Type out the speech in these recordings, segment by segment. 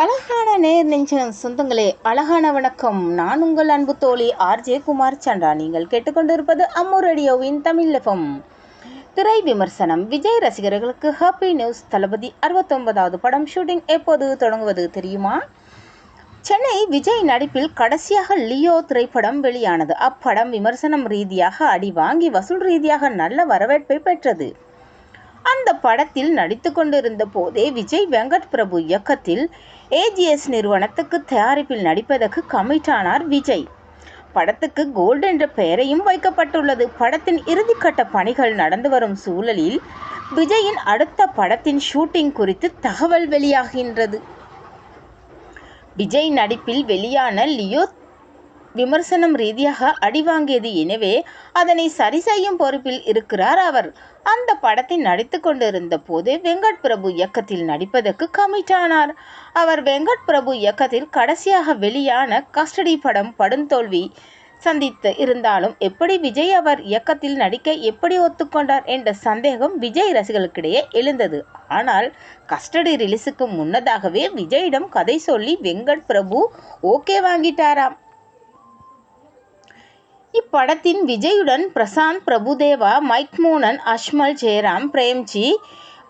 அழகான நேர் நெஞ்சம் சொந்தங்களே அழகான வணக்கம். நான் உங்கள் அன்பு தோழி ஆர்ஜே குமார் சண்டா நீங்கள் கேட்டுக்கொண்டிருப்பது அம்மு ரேடியோவின் தமிழ் திரை விமர்சனம். விஜய் ரசிகர்களுக்கு ஹாப்பி நியூஸ் தளபதி அறுபத்தொன்பதாவது படம் ஷூட்டிங் எப்போது தொடங்குவது தெரியுமா? சென்னை விஜய் நடிப்பில் கடைசியாக லியோ திரைப்படம் வெளியானது. அப்படம் விமர்சனம் ரீதியாக அடி வாங்கி வசூல் ரீதியாக நல்ல வரவேற்பை பெற்றது. அந்த படத்தில் நடித்து கொண்டிருந்த போதே விஜய் வெங்கட் பிரபு இயக்கத்தில் ஏஜிஎஸ் நிறுவனத்துக்கு தயாரிப்பில் நடிப்பதற்கு கமிட்டானார் விஜய். படத்துக்கு கோல்டு என்ற பெயரையும் வைக்கப்பட்டுள்ளது. படத்தின் இறுதிக்கட்ட பணிகள் நடந்து வரும் சூழலில் விஜயின் அடுத்த படத்தின் ஷூட்டிங் குறித்து தகவல் வெளியாகின்றது. விஜய் நடிப்பில் வெளியான லியோ விமர்சனம் ரீதியாக அடி வாங்கியது எனவே அதனை சரி செய்யும் பொறுப்பில் இருக்கிறார் அவர். அந்த படத்தை நடித்து கொண்டிருந்த போது வெங்கட் பிரபு இயக்கத்தில் நடிப்பதற்கு கமிட் ஆனார். அவர் வெங்கட் பிரபு இயக்கத்தில் கடைசியாக வெளியான கஸ்டடி படம் படுந்தோல்வி சந்தித்து இருந்தாலும் எப்படி விஜய் அவர் இயக்கத்தில் நடிக்க எப்படி ஒத்துக்கொண்டார் என்ற சந்தேகம் விஜய் ரசிகர்களுக்கிடையே எழுந்தது. ஆனால் கஸ்டடி ரிலீஸுக்கு முன்னதாகவே விஜயிடம் கதை சொல்லி வெங்கட் பிரபு ஓகே வாங்கிட்டாராம். படத்தின் விஜயுடன் பிரசாந்த் பிரபுதேவா மைக் மோனன் அஷ்மல் ஜெயராம் பிரேம்ஜி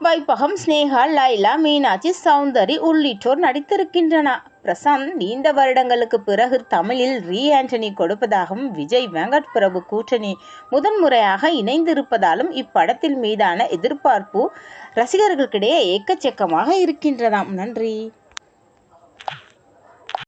வைபகம் ஸ்னேகா லைலா மீனாட்சி சௌந்தரி உள்ளிட்டோர் நடித்திருக்கின்றன. பிரசாந்த் நீண்ட வருடங்களுக்கு பிறகு தமிழில் ரீ ஆண்டனி கொடுப்பதாகவும் விஜய் வெங்கட் பிரபு கூட்டணி முதன்முறையாக இணைந்திருப்பதாலும் இப்படத்தின் மீதான எதிர்பார்ப்பு ரசிகர்களுக்கிடையே ஏக்கச்சக்கமாக இருக்கின்றதாம். நன்றி.